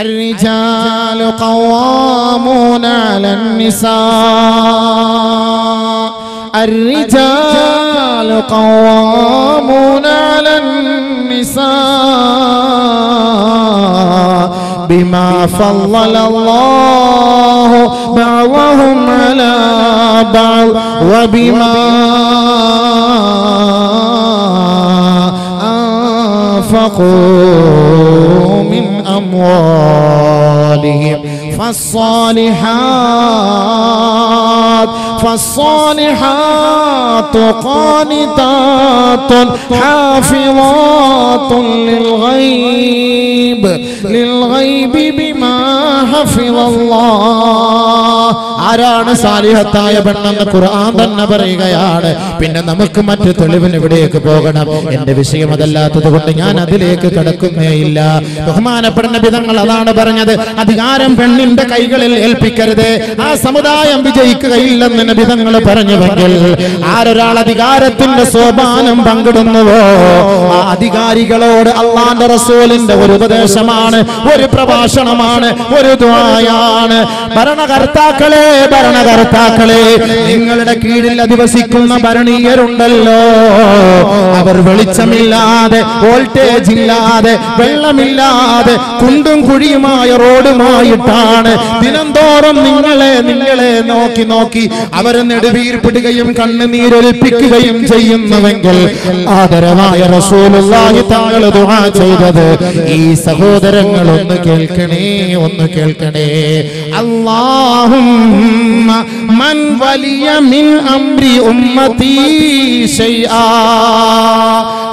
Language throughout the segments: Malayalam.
الرجال قوامون على النساء. الرجال قوامون على النساء. بما فضل الله بعضهم على بعض وبما أنفقوا. من أموالهم. فالصالحات فالصالحات قانتات حافظات للغيب للغيب بما ആരാണ് സാലിഹത്തായ പെണ്ണെന്ന് ഖുർആൻ തന്നെ പറയുകയാണ്. പിന്നെ നമുക്ക് മറ്റു തെളിവിന് ഇവിടേക്ക് പോകണം. എന്റെ വിഷയം അതല്ലാത്തത് കൊണ്ട് ഞാൻ അതിലേക്ക് കിടക്കുന്നേയില്ല ബഹുമാനപ്പെടുന്ന വിധങ്ങൾ അതാണ് പറഞ്ഞത്. അധികാരം പെണ്ണിന്റെ കൈകളിൽ ഏൽപ്പിക്കരുത്. ആ സമുദായം വിജയിക്കുകയില്ലെന്ന് നബിതങ്ങൾ പറഞ്ഞുവെങ്കിൽ ആരൊരാൾ അധികാരത്തിന്റെ സോപാനം പങ്കിടുന്നുവോ? ആ അധികാരികളോട് അള്ളാന്റെ റസൂലിന്റെ ഒരു ഉപദേശമാണ് ഒരു പ്രഭാഷണമാണ്. ഒരു ദ്വായാണ്. ഭരണകർത്താക്കളെ ഭരണകർത്താക്കളെ നിങ്ങളുടെ കീഴിൽ അധിവസിക്കുന്ന ഭരണീയരുണ്ടല്ലോ. അവർ വെളിച്ചമില്ലാതെ വോൾട്ടേജ് ഇല്ലാതെ വെള്ളമില്ലാതെ കുണ്ടും കുഴിയുമായ റോഡുമായിട്ടാണ് ദിനംതോറും നിങ്ങളെ നിങ്ങളെ നോക്കി നോക്കി അവരെ നെടുവീർപ്പിടുകയും കണ്ണുനീരൊലിപ്പിക്കുകയും ചെയ്യുന്നുവെങ്കിൽ ആദരവായ റസൂലുള്ളാഹി തങ്ങൾ ദുആ ചെയ്തത് ഈ സഹോദരങ്ങൾ ഒന്ന് കേൾക്കണേ. ഒന്ന് കേൾക്കണേ. അല്ലാഹും മൻ വലിയ മിൻ അംരി ഉമ്മത്തി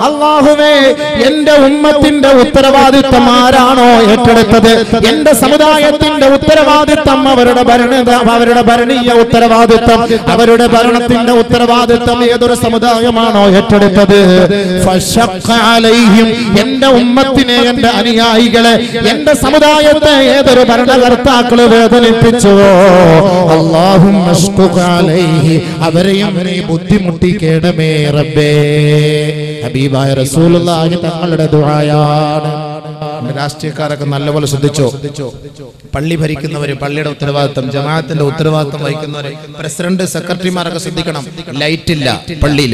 അള്ളാഹുവേ എന്റെ ഉമ്മത്തിന്റെ ഉത്തരവാദിത്തം ആരാണോ ഏറ്റെടുത്തത്? എന്റെ സമുദായത്തിന്റെ ഉത്തരവാദിത്തം അവരുടെ ഭരണ അവരുടെ ഭരണീയ ഉത്തരവാദിത്തം. അവരുടെ ഭരണത്തിന്റെ ഉത്തരവാദിത്തം ഏതൊരു സമുദായമാണോ ഏറ്റെടുത്തത്? എന്റെ ഉമ്മത്തിനെ എന്റെ അനുയായികളെ എന്റെ സമുദായത്തെ ഏതൊരു ഭരണകർത്താക്കൾ വേദനിപ്പിച്ചുവോ അള്ളാഹും അവരെയും ബുദ്ധിമുട്ടി ബുദ്ധിമുട്ടിക്കേണമേ റബ്ബേ. ഹബീബായ റസൂലുള്ളാഹി തങ്ങളുടെ ദുആയാണ്. രാഷ്ട്രീയക്കാരൊക്കെ നല്ലപോലെ ശ്രദ്ധിച്ചോ? പള്ളി ഭരിക്കുന്നവര് പള്ളിയുടെ ഉത്തരവാദിത്തം ജമാഅത്തിന്റെ ഉത്തരവാദിത്തം വഹിക്കുന്നവര് പ്രസിഡന്റ് സെക്രട്ടറിമാരൊക്കെ ശ്രദ്ധിക്കണം. ലൈറ്റ് ഇല്ല പള്ളിയിൽ.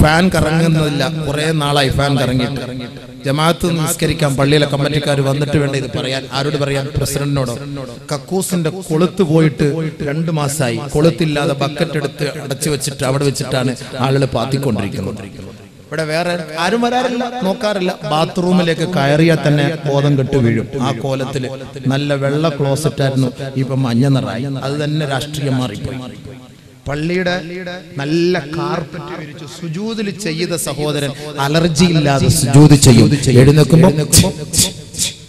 ഫാൻ കറങ്ങുന്നില്ല. കുറെ നാളായി ഫാൻ കറങ്ങിയിട്ട്. ജമാഅത്ത് നിസ്കരിക്കാൻ പള്ളിയിലെ കമ്മിറ്റിക്കാർ വന്നിട്ട് വേണ്ട ഇത് പറയാൻ? ആരോട് പറയാൻ? പ്രസിഡന്റിനോടോ? കക്കൂസിന്റെ കൊളുത്ത് പോയിട്ട് രണ്ടു മാസമായി കൊളുത്തില്ലാതെ ബക്കറ്റ് എടുത്ത് അടച്ചു വെച്ചിട്ട് അവിടെ വെച്ചിട്ടാണ് ആളുകൾ പാത്തിക്കൊണ്ടിരിക്കുന്നത്. ഇവിടെ വേറെ ആരും വരാറില്ല നോക്കാറില്ല. ബാത്റൂമിലേക്ക് കയറിയാൽ തന്നെ ബോധം കെട്ട് വീഴും. ആ കോലത്തിൽ നല്ല വെള്ള ക്ലോസറ്റ് ആയിരുന്നു. ഇപ്പൊ മഞ്ഞ നിറായി അത് തന്നെ രാഷ്ട്രീയം മാറിപ്പോയി. പള്ളിയുടെ നല്ല കാർപ്പറ്റ് വിരിച്ചു സുജൂതിൽ ചെയ്ത സഹോദരൻ അലർജി ഇല്ലാതെ സുജൂത് ചെയ്യും. എഴുന്നേക്കുമ്പോ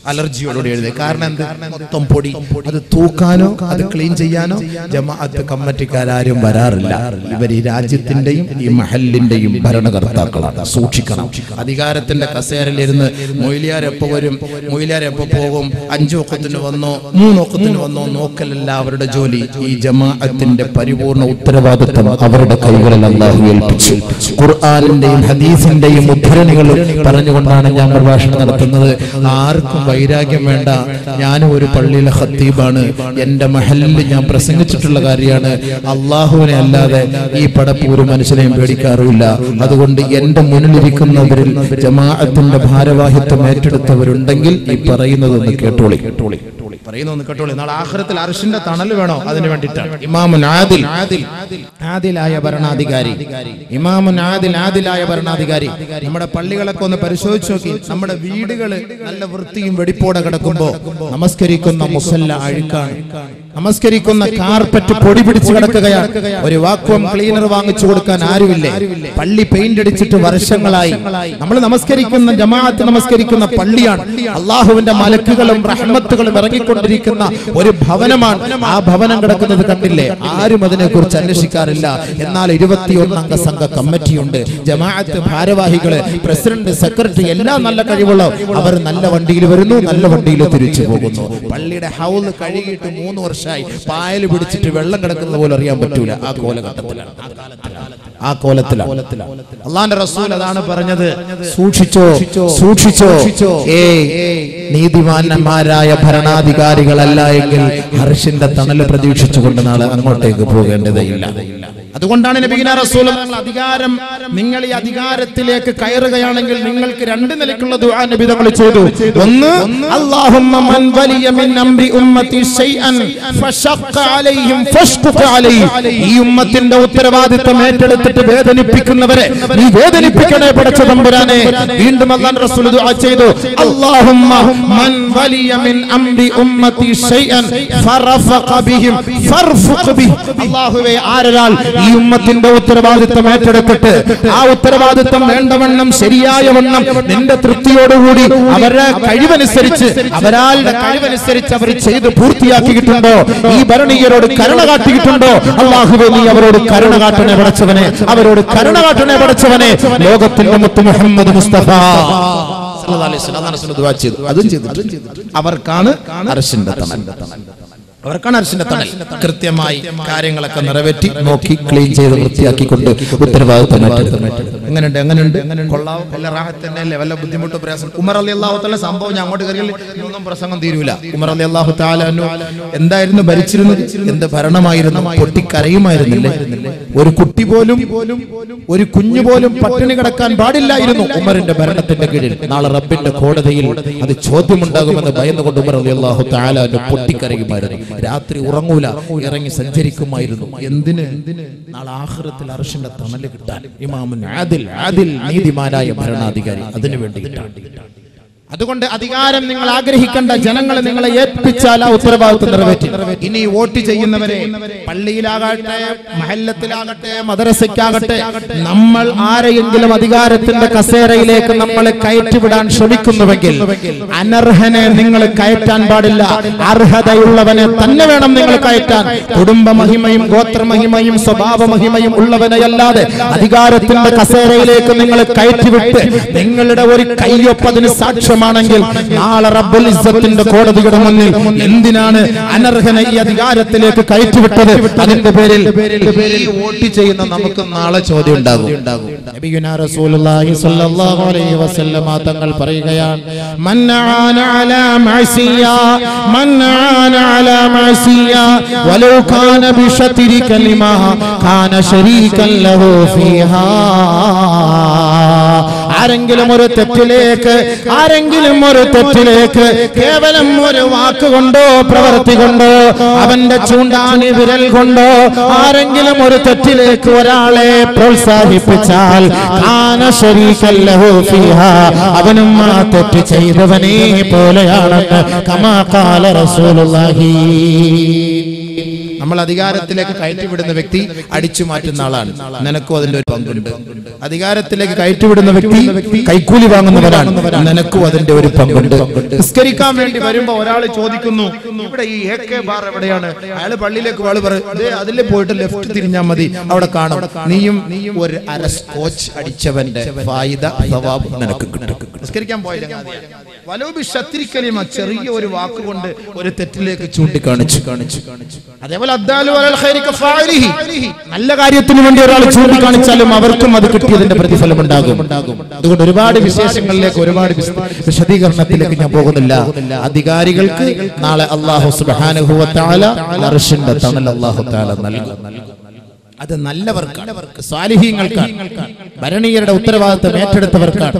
അലർജിയോടുകൂടി എഴുതി. കാരണം എന്ത്? മൊത്തം പൊടി. അത് തൂക്കാനോ അത് ക്ലീൻ ചെയ്യാനോ? ജമാഅത്ത് കമ്മിറ്റിക്കാരും വരാറില്ല. ഇവർ ഈ രാജ്യത്തിന്റെയും ഈ മഹലിന്റെയും ഭരണകർത്താക്കളാണ്. സൂക്ഷിക്കണം. അധികാരത്തിന്റെ കസേരയിലിരുന്ന് മൊയിലിയാർ എപ്പോ വരും? മൊയിലിയാർ എപ്പോ പോകും? അഞ്ചു ഒക്കത്തിന് വന്നോ? മൂന്ന് ഒക്കത്തിന് വന്നോ? നോക്കലല്ല അവരുടെ ജോലി. ഈ ജമാഅത്തിന്റെ പരിപൂർണ ഉത്തരവാദിത്വം അവരുടെ കൈകളിൽ അല്ലാഹു ഏൽപ്പിച്ചു. ഖുർആാനിന്റെയും ഹദീസിന്റെയും ഉദ്ധരണികൾ പറഞ്ഞുകൊണ്ടാണ് ഞാൻ പ്രഭാഷണം നടത്തുന്നത്. ആർക്കും വൈരാഗ്യം വേണ്ട. ഞാനും ഒരു പള്ളിയിലെ ഹത്തീബാണ് എന്റെ മഹലിൽ ഞാൻ പ്രസംഗിച്ചിട്ടുള്ള കാര്യമാണ്. അള്ളാഹുവിനെ അല്ലാതെ ഈ പടപ്പ് ഒരു മനുഷ്യനെയും പേടിക്കാറുമില്ല. അതുകൊണ്ട് എന്റെ മുന്നിലിരിക്കുന്നവരിൽ ജമാഅത്തിന്റെ ഭാരവാഹിത്വം ഏറ്റെടുത്തവരുണ്ടെങ്കിൽ ഈ പറയുന്നതൊന്ന് കേട്ടോളി കേട്ടോളി. പറയുന്നൊന്ന് കേട്ടോളി. നാളെ ആഖിറത്തിൽ അർഷിന്റെ തണൽ വേണോ? അതിന് വേണ്ടിയിട്ടാണ് ഇമാമുൻ ആദിലായ ഭരണാധികാരി. ഇമാമുൻ ആദിൽ ആദിലായ ഭരണാധികാരി. നമ്മുടെ പള്ളികളൊക്കെ ഒന്ന് പരിശോധിച്ച് നോക്കി. നമ്മുടെ വീടുകൾ നല്ല വൃത്തിയും വെടിപ്പോടെ കിടക്കുമ്പോ നമസ്കരിക്കുന്ന മുസല്ല അഴുക്കാണ്. നമസ്കരിക്കുന്ന കാർപ്പറ്റ് പൊടി പിടിച്ചു കിടക്കുകയാണ്. ഒരു വാക്വം ക്ലീനർ വാങ്ങിച്ചു കൊടുക്കാൻ ആരുമില്ലേ? പള്ളി പെയിന്റ് അടിച്ചിട്ട് വർഷങ്ങളായി. നമ്മൾ നമസ്കരിക്കുന്ന ജമാഅത്ത് നമസ്കരിക്കുന്ന പള്ളിയാണ്. അള്ളാഹുവിന്റെ മലക്കുകളും റഹ്മത്തുകളും ഇറങ്ങിക്കൊണ്ടിരിക്കുന്ന ഒരു ഭവനമാണ്. ആ ഭവനം കിടക്കുന്നത് കണ്ടില്ലേ? ആരും അതിനെ കുറിച്ച് അന്വേഷിക്കാറില്ല. എന്നാൽ ഇരുപത്തിയൊന്ന് അംഗ സംഘ കമ്മിറ്റിയുണ്ട്. ജമാഅത്ത് ഭാരവാഹികൾ പ്രസിഡന്റ് സെക്രട്ടറി എല്ലാം നല്ല കഴിവുള്ള അവർ നല്ല വണ്ടിയിൽ വരുന്നു നല്ല വണ്ടിയിൽ തിരിച്ചു പോകുന്നു. പള്ളിയുടെ ഹൗസ് കഴുകിയിട്ട് മൂന്ന് വർഷം വർഷമായി പായൽ പിടിച്ചിട്ട് വെള്ളം കിടക്കുന്നത് പോലെ അറിയാൻ പറ്റൂല. ആ കോലഘട്ടത്തിലാണ്. ആ കോലത്തിലാണ്. അള്ളാന്റെ റസൂൽ അതാണ് പറഞ്ഞത്. സൂക്ഷിച്ചോ സൂക്ഷിച്ചോ. ഏ നീതിമാന്മാരായ ഭരണാധികാരികളല്ല എങ്കിൽ ഹർഷിന്റെ തണൽ പ്രതീക്ഷിച്ചുകൊണ്ട് നാളെ അങ്ങോട്ടേക്ക് പോകേണ്ടതില്ല അതുകൊണ്ടാണ് നബിഗിന റസൂൽ അധികാരം നിങ്ങൾ ഈ അധികാരത്തിലേക്ക് കയറുകയാണെങ്കിൽ നിങ്ങൾക്ക് രണ്ട് നിലക്കുള്ള ദുആ നബി തങ്ങൾ ചെയ്തു. ഒന്ന് അല്ലാഹുമ്മ മൻ വലിയ മിൻ അംരി ഉമ്മത്തി ഷൈഅൻ ഫശഖ അലൈഹിം ഫഷ്ഖുഖ അലൈഹി. ഈ ഉമ്മത്തിന്റെ ഉത്തരവാദിത്തം ഏറ്റെടുത്തിട്ട് വേദനിപ്പിക്കുന്നവരെ നീ വേദനിപ്പിക്കണേ പടച്ച തമ്പുരാനെ. വീണ്ടും അല്ലാഹു റസൂൽ ദുആ ചെയ്തു. അല്ലാഹുമ്മ മൻ വലിയ മിൻ അംരി ഉമ്മത്തി ഷൈഅൻ ഫറഫഖ ബിഹിം ഫർഫഖ ബിഹി. അല്ലാഹുവേ ആരൊരാൾ ഈ ഉമ്മത്തിന്റെ ഉത്തരവാദിത്തം ഏറ്റെടുത്തിട്ട് ആ ഉത്തരവാദിത്തം വേണ്ടവണ്ണം ശരിയായ വണ്ണം നിന്റെ തൃപ്തിയോടുകൂടി അവരുടെ കഴിവനുസരിച്ച് അവരാളുടെ കഴിവനുസരിച്ച് അവർ ചെയ്ത് പൂർത്തിയാക്കിയിട്ടുണ്ടോ? ഈ ഭരണീയരോട് കരുണ കാട്ടിയിട്ടുണ്ടോ? അള്ളാഹുബേ നീ അവരോട് കരുണ കാട്ടനെ പടച്ചവനെ അവരോട് കരുണ കാട്ടനെ പടച്ചവനെ. ലോകത്തിന്റെ മുത്ത് മുഹമ്മദ് മുസ്തഫ. അതും ചെയ്തു അവർക്കാണ് അർശിന്റെ തണൽ അവർക്കാണ് അർശിന്റെ തണൽ കൃത്യമായി കാര്യങ്ങളൊക്കെ നിറവേറ്റി നോക്കി ക്ലീൻ ചെയ്ത് വൃത്തിയാക്കിക്കൊണ്ട് ഉത്തരവാദിത്തം ഏറ്റെടുത്തു. എങ്ങനെയുണ്ട് എങ്ങനെയുണ്ട്? കൊള്ളാവും വല്ല റാഹത്ത് തന്നെയല്ലേ വല്ല ബുദ്ധിമുട്ട് പ്രയാസം? ഉമർ അലി അള്ളാഹുത്തല സംഭവം ഞാൻ അങ്ങോട്ട് കയറിയാൽ ഒന്നും പ്രസംഗം തീരൂല. ഉമർ അലി അള്ളാഹു താലു എന്തായിരുന്നു ഭരിച്ചിരുന്നത്? എന്ത് ഭരണമായിരുന്നു? പൊട്ടിക്കരയുമായിരുന്നില്ലേ? ഒരു കുട്ടി പോലും ഒരു കുഞ്ഞു പോലും പട്ടിണി കിടക്കാൻ പാടില്ലായിരുന്നു ഉമറിന്റെ ഭരണത്തിന്റെ കീഴിൽ. നാളെ റബ്ബിന്റെ കോടതിയിൽ അത് ചോദ്യമുണ്ടാകുമെന്ന് ഭയന്നുകൊണ്ട് ഉമർ അലി അള്ളാഹു താലാന്റെ പൊട്ടിക്കരയുമായിരുന്നു. രാത്രി ഉറങ്ങൂല. ഇറങ്ങി സഞ്ചരിക്കുമായിരുന്നു. എന്തിന്? നാളെ ആഹ്റത്തിൽ അർഷിന്റെ തണൽ കിട്ടാൻ. ഇമാമുൻ ആദിൽ ആദിൽ നീതിമാനായ ഭരണാധികാരി അതിനു വേണ്ടിയിട്ടാണ് അതുകൊണ്ട് അധികാരം നിങ്ങൾ ആഗ്രഹിക്കേണ്ട ജനങ്ങളെ നിങ്ങളെ ഏൽപ്പിച്ചാൽ ആ ഉത്തരവാദിത്വം നിറവേറ്റി. ഇനി വോട്ട് ചെയ്യുന്നവരെ പള്ളിയിലാകട്ടെ മഹല്ലത്തിലാകട്ടെ മദ്രസയ്ക്കാകട്ടെ നമ്മൾ ആരെയെങ്കിലും അധികാരത്തിന്റെ കസേരയിലേക്ക് നമ്മളെ കയറ്റിവിടാൻ ശ്രമിക്കുന്നുവെങ്കിൽ അനർഹനെ നിങ്ങൾ കയറ്റാൻ പാടില്ല. അർഹതയുള്ളവനെ തന്നെ വേണം നിങ്ങൾ കയറ്റാൻ. കുടുംബ മഹിമയും ഗോത്ര മഹിമയും സ്വഭാവ മഹിമയും ഉള്ളവനെയല്ലാതെ അധികാരത്തിന്റെ കസേരയിലേക്ക് നിങ്ങൾ കയറ്റിവിട്ട് നിങ്ങളുടെ ഒരു കയ്യൊപ്പതിന് സാക്ഷ്യമാണെങ്കിൽ നാളെ റബ്ബുൽ ഇസ്സത്തിന്റെ കോടതിയുടെ മുന്നിൽ എന്തിനാണ് അനർഹന ഈ അധികാരത്തിലേക്ക് കയറ്റിവിട്ടത്? അതിന്റെ പേരിൽ വോട്ട് ചെയ്യുന്ന നമുക്ക് നാളെ ചോദ്യം ഉണ്ടാകും. നബിയുനാ റസൂലുള്ളാഹി സ്വല്ലല്ലാഹു അലൈഹി വസല്ലമ തങ്ങൾ പറയുകയാണ് കാന ശരീകൻ ലഹു ഫീഹാ. ആരെങ്കിലും ഒരു തെറ്റിലേക്ക് ആരെങ്കിലും ഒരു തെറ്റിലേക്ക് കേവലം ഒരു വാക്കുകൊണ്ടോ പ്രവൃത്തി കൊണ്ടോ അവന്റെ ചൂണ്ടാണി വിരൽ കൊണ്ടോ ആരെങ്കിലും ഒരു തെറ്റിലേക്ക് ഒരാളെ പ്രോത്സാഹിപ്പിച്ചാൽ അവനും ആ തെറ്റ് ചെയ്തവനേ പോലെയാണെന്ന് കമാ കാല റസൂലുള്ളാഹി. നമ്മൾ അധികാരത്തിലേക്ക് കയറ്റിവിടുന്ന വ്യക്തി അടിച്ചു മാറ്റുന്ന ആളാണ്. നിനക്കും അതിന്റെ ഒരു പങ്കുണ്ട്. അധികാരത്തിലേക്ക് കയറ്റിവിടുന്ന വ്യക്തി കൈക്കൂലി വാങ്ങുന്നവരാണ് നിനക്കും അതിന്റെ ഒരു പങ്കുണ്ട്. നിസ്കരിക്കാൻ വേണ്ടി വരുമ്പോ ഒരാൾ ചോദിക്കുന്നു ഇവിടെ ഈ എ കെ ബാർ എവിടെയാണ്? അയാൾ പള്ളിയിലേക്ക് വാൾ പറയും അതിൽ പോയിട്ട് ലെഫ്റ്റ് തിരിഞ്ഞാൽ മതി. അവിടെ കാണും. നീയും ഒരു അര സ്കോച്ച് അടിച്ചവന്റെ ഫായിദ സവാബ് നിനക്ക് നിസ്കരിക്കാൻ പോയ വലോബി ശത്രിക്കലിമ ചെറിയ ഒരു വാക്കുകൊണ്ട് ഒരു തെറ്റിലേക്ക് ചൂണ്ടിക്കാണിച്ചു. കാണിച്ചു കാണിച്ചു അതേപോലെ നല്ല കാര്യത്തിന് വേണ്ടി ഒരാൾ ചൂണ്ടിക്കാണിച്ചാലും അവർക്കും അത് കിട്ടിയതിന്റെ പ്രതിഫലം ഉണ്ടാകും അതുകൊണ്ട് ഒരുപാട് വിശേഷങ്ങളിലേക്ക് ഒരുപാട് വിശദീകരണത്തിലേക്ക് ഞാൻ പോകുന്നില്ല. അധികാരികൾക്ക് നാളെ അള്ളാഹു അർശിന്റെ തണൽ അള്ളാഹു നൽകും. അത് നല്ലവർക്കാണ്. സ്വാലിഹീങ്ങൾക്കാണ് ഭരണീയരുടെ ഉത്തരവാദിത്തം ഏറ്റെടുത്തവർക്കാണ്.